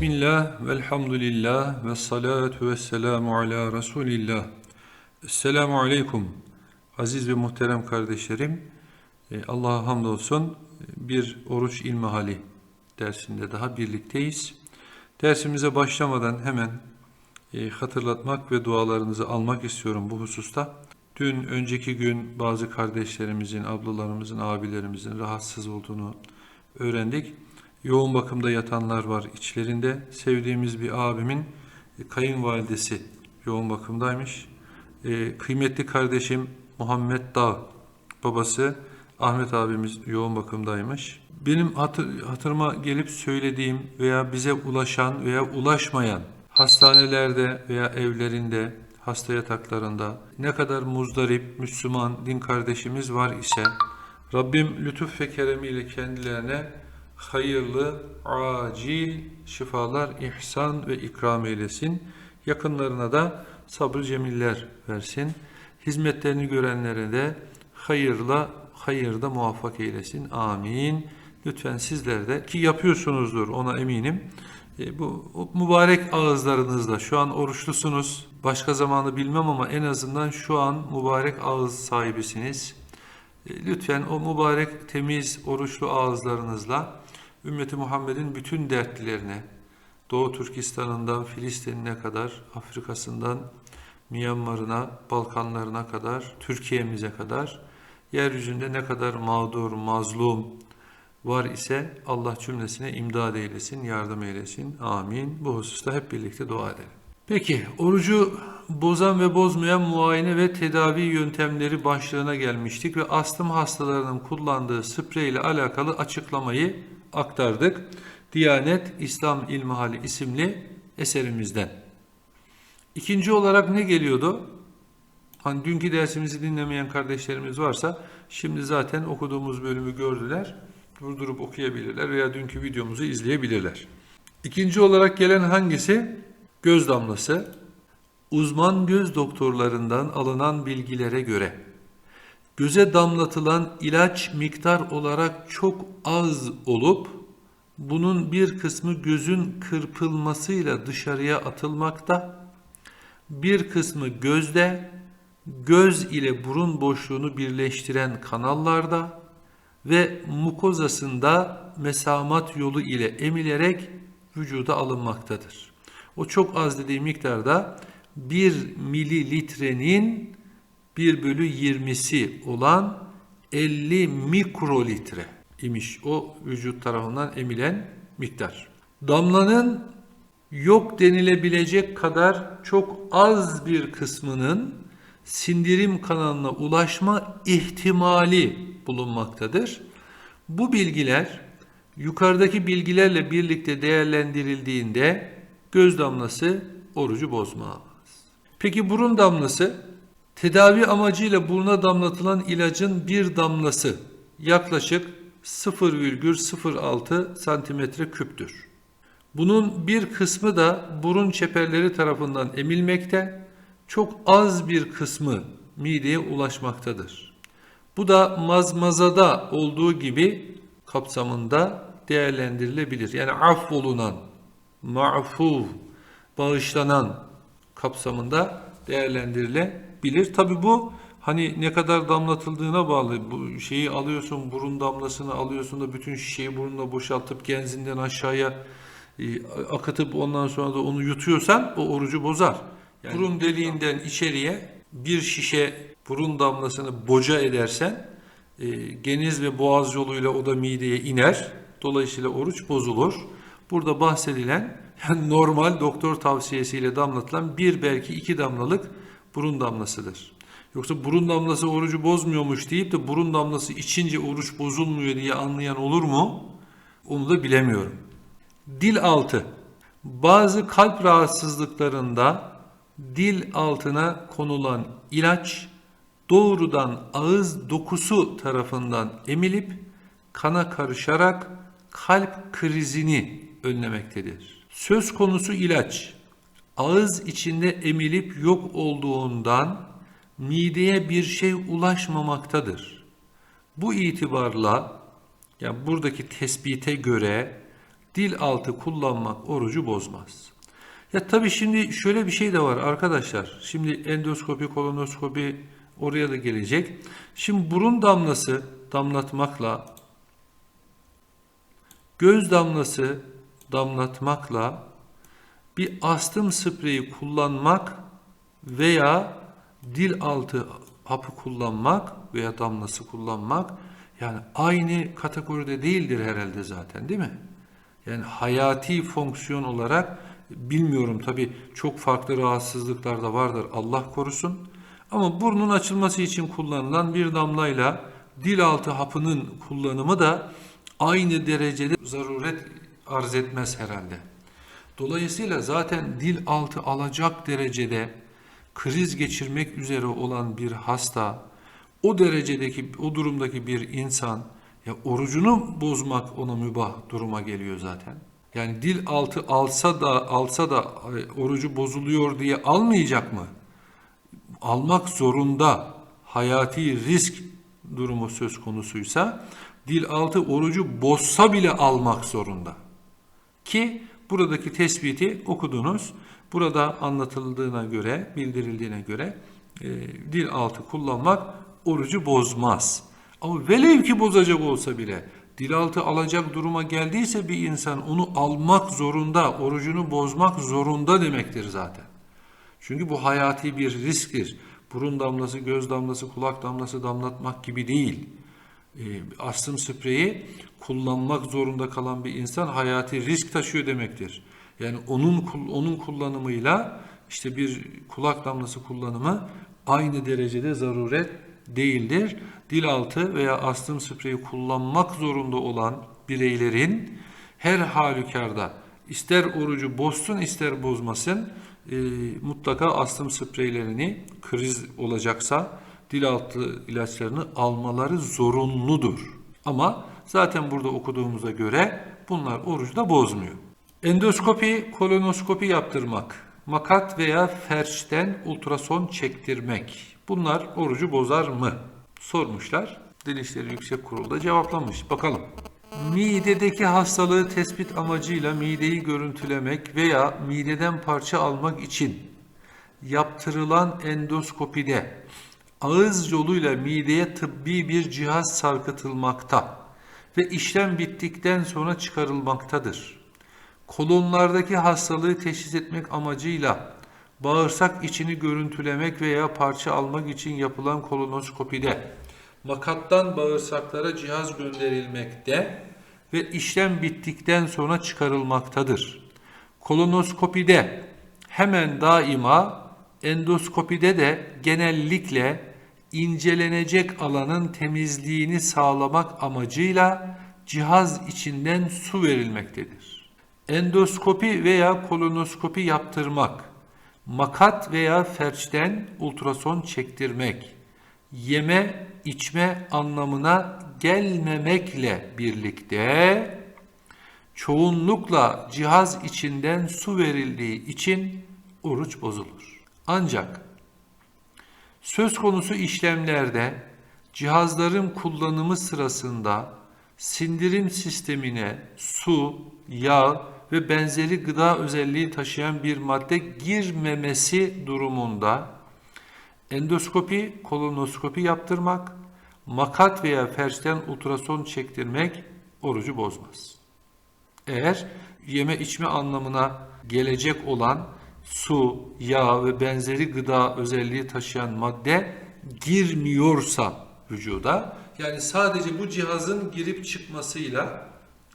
Velhamdülillah ve salatu ve selamu ala Resulillah. Esselamu aleyküm. Aziz ve muhterem kardeşlerim, e, Allah'a hamdolsun bir oruç ilmihali dersinde daha birlikteyiz. Dersimize başlamadan hemen e, hatırlatmak ve dualarınızı almak istiyorum bu hususta. Dün önceki gün bazı kardeşlerimizin, ablalarımızın, abilerimizin rahatsız olduğunu öğrendik. Yoğun bakımda yatanlar var içlerinde. Sevdiğimiz bir abimin e, kayınvalidesi yoğun bakımdaymış. E, kıymetli kardeşim Muhammed Dağ babası Ahmet abimiz yoğun bakımdaymış. Benim hatır, hatırıma gelip söylediğim veya bize ulaşan veya ulaşmayan hastanelerde veya evlerinde, hasta yataklarında ne kadar muzdarip Müslüman din kardeşimiz var ise Rabbim lütuf ve keremiyle kendilerine hayırlı, acil şifalar ihsan ve ikram eylesin. Yakınlarına da sabır cemiller versin. Hizmetlerini görenlere de hayırla, hayırda muvaffak eylesin. Amin. Lütfen sizler de ki yapıyorsunuzdur ona eminim. E, bu mübarek ağızlarınızla şu an oruçlusunuz. Başka zamanı bilmem ama en azından şu an mübarek ağız sahibisiniz. E, lütfen o mübarek temiz oruçlu ağızlarınızla ümmeti Muhammed'in bütün dertlerine Doğu Türkistan'ından Filistin'ine kadar, Afrika'sından Myanmar'ına, Balkanlarına kadar, Türkiye'mize kadar yeryüzünde ne kadar mağdur, mazlum var ise Allah cümlesine imdad eylesin, yardım eylesin. Amin. Bu hususta hep birlikte dua edelim. Peki, orucu bozan ve bozmayan muayene ve tedavi yöntemleri başlığına gelmiştik ve astım hastalarının kullandığı sprey ile alakalı açıklamayı aktardık. Diyanet İslam İlmihali isimli eserimizden. İkinci olarak ne geliyordu? Hani dünkü dersimizi dinlemeyen kardeşlerimiz varsa şimdi zaten okuduğumuz bölümü gördüler. Durdurup okuyabilirler veya dünkü videomuzu izleyebilirler. İkinci olarak gelen hangisi? Göz damlası. Uzman göz doktorlarından alınan bilgilere göre göze damlatılan ilaç miktar olarak çok az olup bunun bir kısmı gözün kırpılmasıyla dışarıya atılmakta, bir kısmı gözde, göz ile burun boşluğunu birleştiren kanallarda ve mukozasında mesamat yolu ile emilerek vücuda alınmaktadır. O çok az dediği miktarda 1 mililitrenin 1 bölü 20'si olan 50 mikrolitre imiş o vücut tarafından emilen miktar. Damlanın yok denilebilecek kadar çok az bir kısmının sindirim kanalına ulaşma ihtimali bulunmaktadır. Bu bilgiler yukarıdaki bilgilerle birlikte değerlendirildiğinde göz damlası orucu bozmaz. Peki burun damlası tedavi amacıyla buruna damlatılan ilacın bir damlası yaklaşık 0,06 santimetre küptür. Bunun bir kısmı da burun çeperleri tarafından emilmekte, çok az bir kısmı mideye ulaşmaktadır. Bu da mazmazada olduğu gibi kapsamında değerlendirilebilir. Yani affolunan, ma'fuv, bağışlanan kapsamında değerlendirilebilir. Tabi bu hani ne kadar damlatıldığına bağlı. Bu şeyi alıyorsun, burun damlasını alıyorsun da bütün şişeyi burnuna boşaltıp genzinden aşağıya e, akıtıp ondan sonra da onu yutuyorsan o orucu bozar. Yani burun deliğinden içeriye bir şişe burun damlasını boca edersen e, geniz ve boğaz yoluyla o da mideye iner. Dolayısıyla oruç bozulur. Burada bahsedilen yani normal doktor tavsiyesiyle damlatılan bir belki iki damlalık burun damlasıdır. Yoksa burun damlası orucu bozmuyormuş deyip de burun damlası içince oruç bozulmuyor diye anlayan olur mu? Onu da bilemiyorum. Dil altı. Bazı kalp rahatsızlıklarında dil altına konulan ilaç doğrudan ağız dokusu tarafından emilip kana karışarak kalp krizini önlemektedir. Söz konusu ilaç ağız içinde emilip yok olduğundan mideye bir şey ulaşmamaktadır. Bu itibarla yani buradaki tespite göre dil altı kullanmak orucu bozmaz. Ya tabii şimdi şöyle bir şey de var arkadaşlar. Şimdi endoskopi, kolonoskopi oraya da gelecek. Şimdi burun damlası damlatmakla göz damlası damlatmakla bir astım spreyi kullanmak veya dil altı hapı kullanmak veya damlası kullanmak yani aynı kategoride değildir herhalde zaten değil mi? Yani hayati fonksiyon olarak bilmiyorum tabi çok farklı rahatsızlıklar da vardır Allah korusun. Ama burnun açılması için kullanılan bir damlayla dil altı hapının kullanımı da aynı derecede zaruret arz etmez herhalde. Dolayısıyla zaten dil altı alacak derecede kriz geçirmek üzere olan bir hasta, o derecedeki, o durumdaki bir insan, ya orucunu bozmak ona mübah duruma geliyor zaten. Yani dil altı alsa da alsa da e, orucu bozuluyor diye almayacak mı? Almak zorunda. Hayati risk durumu söz konusuysa dil altı orucu bozsa bile almak zorunda. Ki buradaki tespiti okudunuz. Burada anlatıldığına göre, bildirildiğine göre e, dil altı kullanmak orucu bozmaz. Ama velev ki bozacak olsa bile dil altı alacak duruma geldiyse bir insan onu almak zorunda, orucunu bozmak zorunda demektir zaten. Çünkü bu hayati bir risktir. Burun damlası, göz damlası, kulak damlası damlatmak gibi değil. E, astım spreyi kullanmak zorunda kalan bir insan hayati risk taşıyor demektir. Yani onun onun kullanımıyla işte bir kulak damlası kullanımı aynı derecede zaruret değildir. Dil altı veya astım spreyi kullanmak zorunda olan bireylerin her halükarda ister orucu bozsun ister bozmasın e, mutlaka astım spreylerini kriz olacaksa dil altı ilaçlarını almaları zorunludur. Ama zaten burada okuduğumuza göre bunlar orucu da bozmuyor. Endoskopi, kolonoskopi yaptırmak, makat veya ferçten ultrason çektirmek. Bunlar orucu bozar mı? Sormuşlar. Dil İşleri Yüksek Kurulu'da cevaplamış. Bakalım. Midedeki hastalığı tespit amacıyla mideyi görüntülemek veya mideden parça almak için yaptırılan endoskopide ağız yoluyla mideye tıbbi bir cihaz sarkıtılmakta ve işlem bittikten sonra çıkarılmaktadır. Kolonlardaki hastalığı teşhis etmek amacıyla bağırsak içini görüntülemek veya parça almak için yapılan kolonoskopide makattan bağırsaklara cihaz gönderilmekte ve işlem bittikten sonra çıkarılmaktadır. Kolonoskopide hemen daima endoskopide de genellikle incelenecek alanın temizliğini sağlamak amacıyla cihaz içinden su verilmektedir. Endoskopi veya kolonoskopi yaptırmak, makat veya ferçten ultrason çektirmek, yeme içme anlamına gelmemekle birlikte çoğunlukla cihaz içinden su verildiği için oruç bozulur. Ancak söz konusu işlemlerde cihazların kullanımı sırasında sindirim sistemine su, yağ ve benzeri gıda özelliği taşıyan bir madde girmemesi durumunda endoskopi, kolonoskopi yaptırmak, makat veya ferçten ultrason çektirmek orucu bozmaz. Eğer yeme içme anlamına gelecek olan su, yağ ve benzeri gıda özelliği taşıyan madde girmiyorsa vücuda, yani sadece bu cihazın girip çıkmasıyla,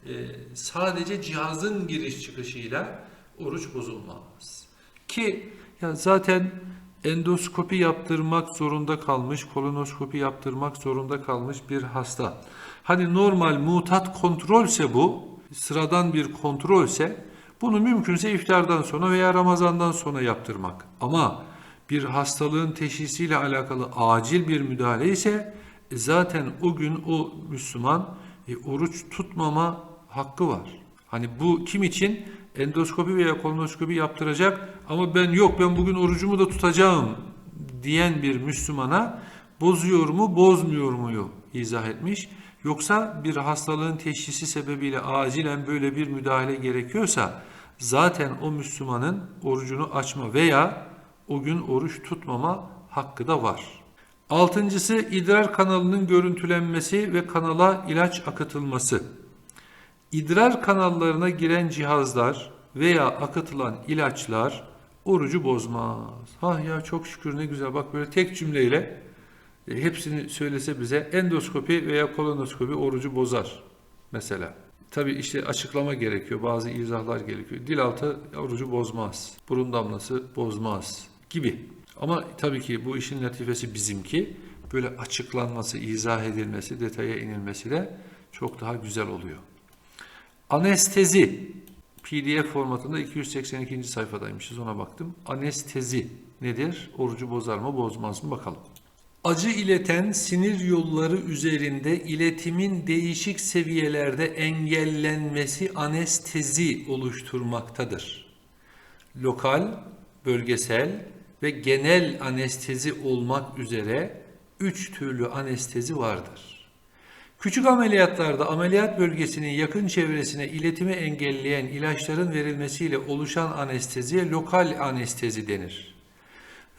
e, sadece cihazın giriş çıkışıyla oruç bozulmaz. Ki ya zaten endoskopi yaptırmak zorunda kalmış, kolonoskopi yaptırmak zorunda kalmış bir hasta. Hani normal mutat kontrolse bu, sıradan bir kontrolse bunu mümkünse iftardan sonra veya Ramazan'dan sonra yaptırmak. Ama bir hastalığın teşhisiyle alakalı acil bir müdahale ise e, zaten o gün o Müslüman e, oruç tutmama hakkı var. Hani bu kim için? endoskopi veya kolonoskopi yaptıracak ama ben yok ben bugün orucumu da tutacağım diyen bir Müslümana bozuyor mu bozmuyor muyu izah etmiş. Yoksa bir hastalığın teşhisi sebebiyle acilen böyle bir müdahale gerekiyorsa zaten o Müslümanın orucunu açma veya o gün oruç tutmama hakkı da var. Altıncısı idrar kanalının görüntülenmesi ve kanala ilaç akıtılması. İdrar kanallarına giren cihazlar veya akıtılan ilaçlar orucu bozmaz. Ha ya çok şükür ne güzel bak böyle tek cümleyle e, hepsini söylese bize endoskopi veya kolonoskopi orucu bozar mesela. Tabi işte açıklama gerekiyor, bazı izahlar gerekiyor. Dil altı orucu bozmaz, burun damlası bozmaz gibi. Ama tabii ki bu işin latifesi bizimki. Böyle açıklanması, izah edilmesi, detaya inilmesi de çok daha güzel oluyor. Anestezi PDF formatında 282. sayfadaymışız ona baktım. Anestezi nedir? Orucu bozar mı bozmaz mı bakalım. Acı ileten sinir yolları üzerinde iletimin değişik seviyelerde engellenmesi anestezi oluşturmaktadır. Lokal, bölgesel ve genel anestezi olmak üzere üç türlü anestezi vardır. Küçük ameliyatlarda ameliyat bölgesinin yakın çevresine iletimi engelleyen ilaçların verilmesiyle oluşan anesteziye lokal anestezi denir.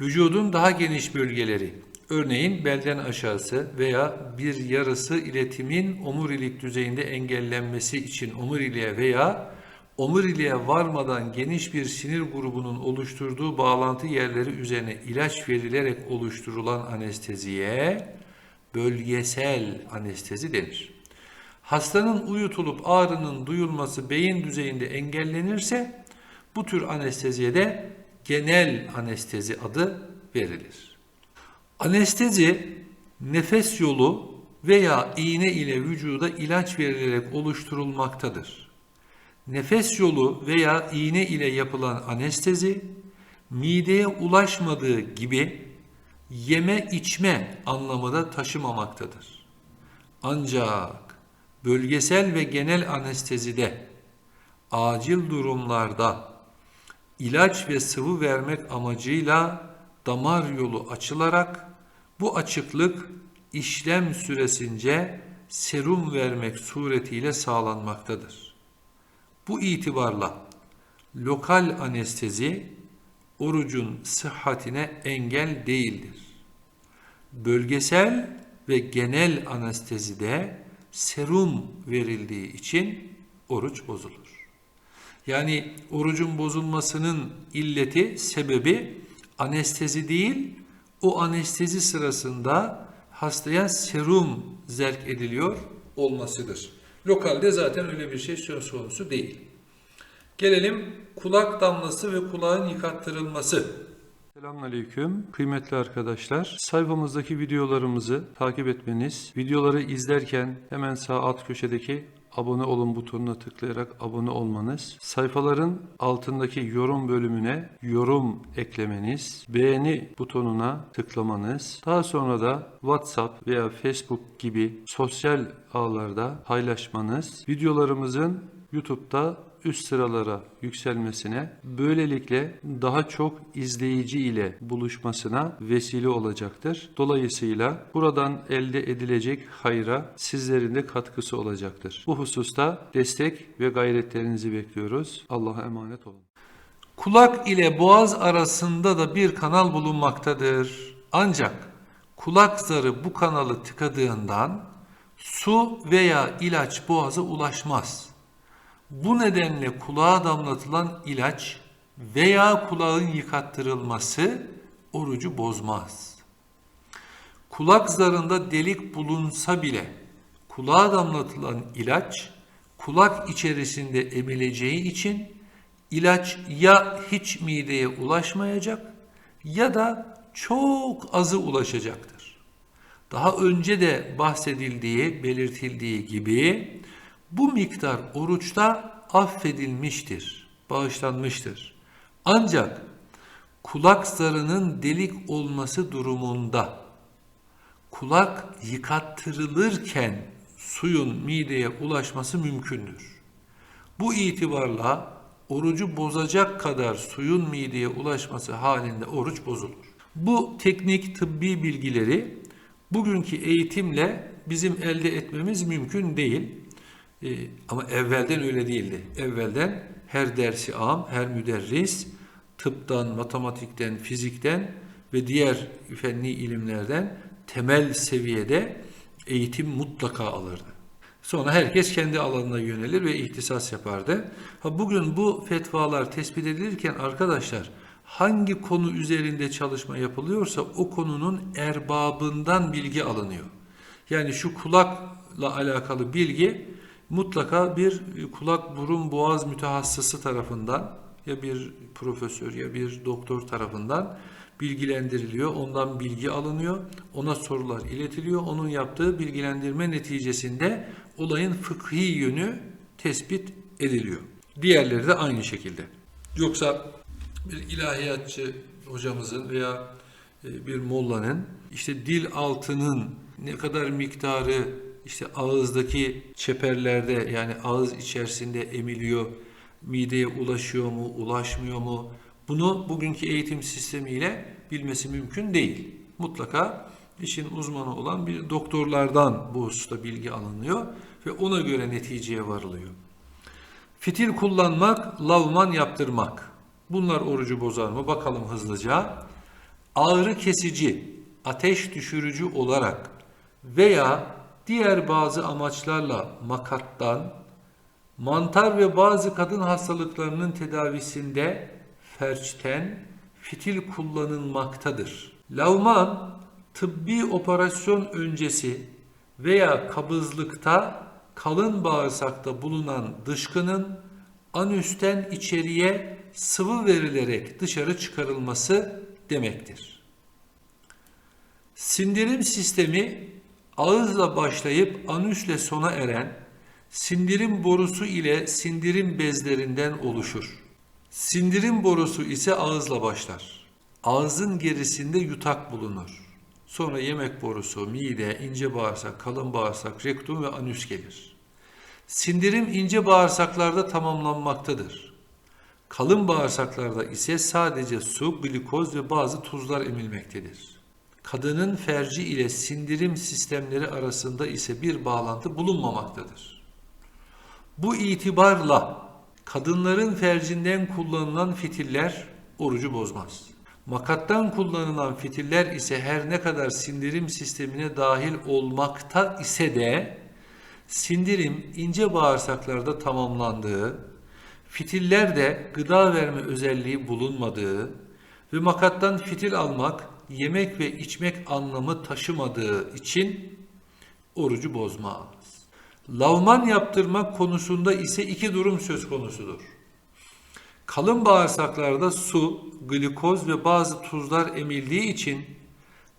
Vücudun daha geniş bölgeleri, örneğin belden aşağısı veya bir yarısı iletimin omurilik düzeyinde engellenmesi için omuriliğe veya omuriliğe varmadan geniş bir sinir grubunun oluşturduğu bağlantı yerleri üzerine ilaç verilerek oluşturulan anesteziye bölgesel anestezi denir. Hastanın uyutulup ağrının duyulması beyin düzeyinde engellenirse bu tür anesteziye de genel anestezi adı verilir. Anestezi nefes yolu veya iğne ile vücuda ilaç verilerek oluşturulmaktadır. Nefes yolu veya iğne ile yapılan anestezi mideye ulaşmadığı gibi yeme içme anlamı da taşımamaktadır. Ancak bölgesel ve genel anestezide acil durumlarda ilaç ve sıvı vermek amacıyla damar yolu açılarak bu açıklık işlem süresince serum vermek suretiyle sağlanmaktadır. Bu itibarla lokal anestezi orucun sıhhatine engel değildir. Bölgesel ve genel anestezide serum verildiği için oruç bozulur. Yani orucun bozulmasının illeti, sebebi anestezi değil, o anestezi sırasında hastaya serum zerk ediliyor olmasıdır. Lokalde zaten öyle bir şey söz konusu değil. Gelelim kulak damlası ve kulağın yıkattırılması. Selamünaleyküm kıymetli arkadaşlar. Sayfamızdaki videolarımızı takip etmeniz, videoları izlerken hemen sağ alt köşedeki abone olun butonuna tıklayarak abone olmanız, sayfaların altındaki yorum bölümüne yorum eklemeniz, beğeni butonuna tıklamanız, daha sonra da WhatsApp veya Facebook gibi sosyal ağlarda paylaşmanız, videolarımızın YouTube'da üst sıralara yükselmesine, böylelikle daha çok izleyici ile buluşmasına vesile olacaktır. Dolayısıyla buradan elde edilecek hayra sizlerin de katkısı olacaktır. Bu hususta destek ve gayretlerinizi bekliyoruz. Allah'a emanet olun. Kulak ile boğaz arasında da bir kanal bulunmaktadır. Ancak kulak zarı bu kanalı tıkadığından su veya ilaç boğaza ulaşmaz. Bu nedenle kulağa damlatılan ilaç veya kulağın yıkattırılması orucu bozmaz. Kulak zarında delik bulunsa bile kulağa damlatılan ilaç kulak içerisinde emileceği için ilaç ya hiç mideye ulaşmayacak ya da çok azı ulaşacaktır. Daha önce de bahsedildiği, belirtildiği gibi bu miktar oruçta affedilmiştir, bağışlanmıştır. Ancak kulak zarının delik olması durumunda kulak yıkattırılırken suyun mideye ulaşması mümkündür. Bu itibarla orucu bozacak kadar suyun mideye ulaşması halinde oruç bozulur. Bu teknik tıbbi bilgileri bugünkü eğitimle bizim elde etmemiz mümkün değil. E, ama evvelden öyle değildi. Evvelden her dersi am, her müderris tıptan, matematikten, fizikten ve diğer fenni ilimlerden temel seviyede eğitim mutlaka alırdı. Sonra herkes kendi alanına yönelir ve ihtisas yapardı. Ha bugün bu fetvalar tespit edilirken arkadaşlar hangi konu üzerinde çalışma yapılıyorsa o konunun erbabından bilgi alınıyor. Yani şu kulakla alakalı bilgi mutlaka bir kulak burun boğaz mütehassısı tarafından ya bir profesör ya bir doktor tarafından bilgilendiriliyor. Ondan bilgi alınıyor. Ona sorular iletiliyor. Onun yaptığı bilgilendirme neticesinde olayın fıkhi yönü tespit ediliyor. Diğerleri de aynı şekilde. Yoksa bir ilahiyatçı hocamızın veya e, bir mollanın işte dil altının ne kadar miktarı işte ağızdaki çeperlerde yani ağız içerisinde emiliyor, mideye ulaşıyor mu, ulaşmıyor mu? Bunu bugünkü eğitim sistemiyle bilmesi mümkün değil. Mutlaka işin uzmanı olan bir doktorlardan bu hususta bilgi alınıyor ve ona göre neticeye varılıyor. Fitil kullanmak, lavman yaptırmak. Bunlar orucu bozar mı? Bakalım hızlıca. Ağrı kesici, ateş düşürücü olarak veya diğer bazı amaçlarla makattan, mantar ve bazı kadın hastalıklarının tedavisinde ferçten fitil kullanılmaktadır. Lavman, tıbbi operasyon öncesi veya kabızlıkta kalın bağırsakta bulunan dışkının anüsten içeriye sıvı verilerek dışarı çıkarılması demektir. Sindirim sistemi ağızla başlayıp anüsle sona eren sindirim borusu ile sindirim bezlerinden oluşur. Sindirim borusu ise ağızla başlar. Ağzın gerisinde yutak bulunur. Sonra yemek borusu, mide, ince bağırsak, kalın bağırsak, rektum ve anüs gelir. Sindirim ince bağırsaklarda tamamlanmaktadır. Kalın bağırsaklarda ise sadece su, glikoz ve bazı tuzlar emilmektedir. Kadının ferci ile sindirim sistemleri arasında ise bir bağlantı bulunmamaktadır. Bu itibarla kadınların fercinden kullanılan fitiller orucu bozmaz. Makattan kullanılan fitiller ise her ne kadar sindirim sistemine dahil olmakta ise de sindirim ince bağırsaklarda tamamlandığı, fitillerde gıda verme özelliği bulunmadığı ve makattan fitil almak yemek ve içmek anlamı taşımadığı için orucu bozmaz. Lavman yaptırmak konusunda ise iki durum söz konusudur. Kalın bağırsaklarda su, glikoz ve bazı tuzlar emildiği için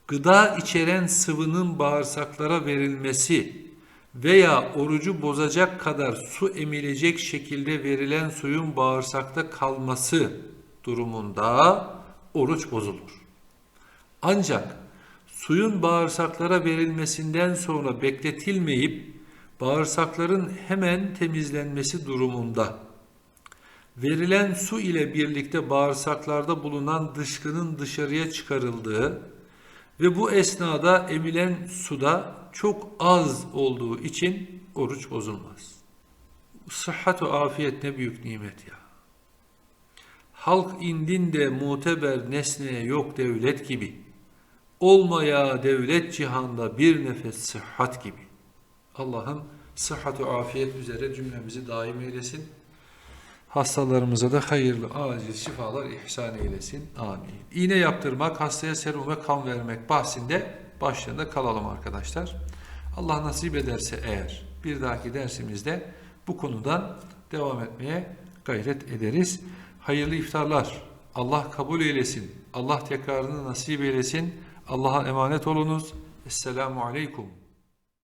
gıda içeren sıvının bağırsaklara verilmesi veya orucu bozacak kadar su emilecek şekilde verilen suyun bağırsakta kalması durumunda oruç bozulur. Ancak suyun bağırsaklara verilmesinden sonra bekletilmeyip bağırsakların hemen temizlenmesi durumunda verilen su ile birlikte bağırsaklarda bulunan dışkının dışarıya çıkarıldığı ve bu esnada emilen suda çok az olduğu için oruç bozulmaz. Sıhhat ve afiyet ne büyük nimet ya. Halk indinde muteber nesneye yok devlet gibi. Olmaya devlet cihanda bir nefes sıhhat gibi. Allah'ım sıhhat afiyet üzere cümlemizi daim eylesin. Hastalarımıza da hayırlı acil şifalar ihsan eylesin. Amin. İğne yaptırmak, hastaya serum ve kan vermek bahsinde başlığında kalalım arkadaşlar. Allah nasip ederse eğer bir dahaki dersimizde bu konudan devam etmeye gayret ederiz. Hayırlı iftarlar. Allah kabul eylesin. Allah tekrarını nasip eylesin. Allah'a emanet olunuz. Esselamu Aleyküm.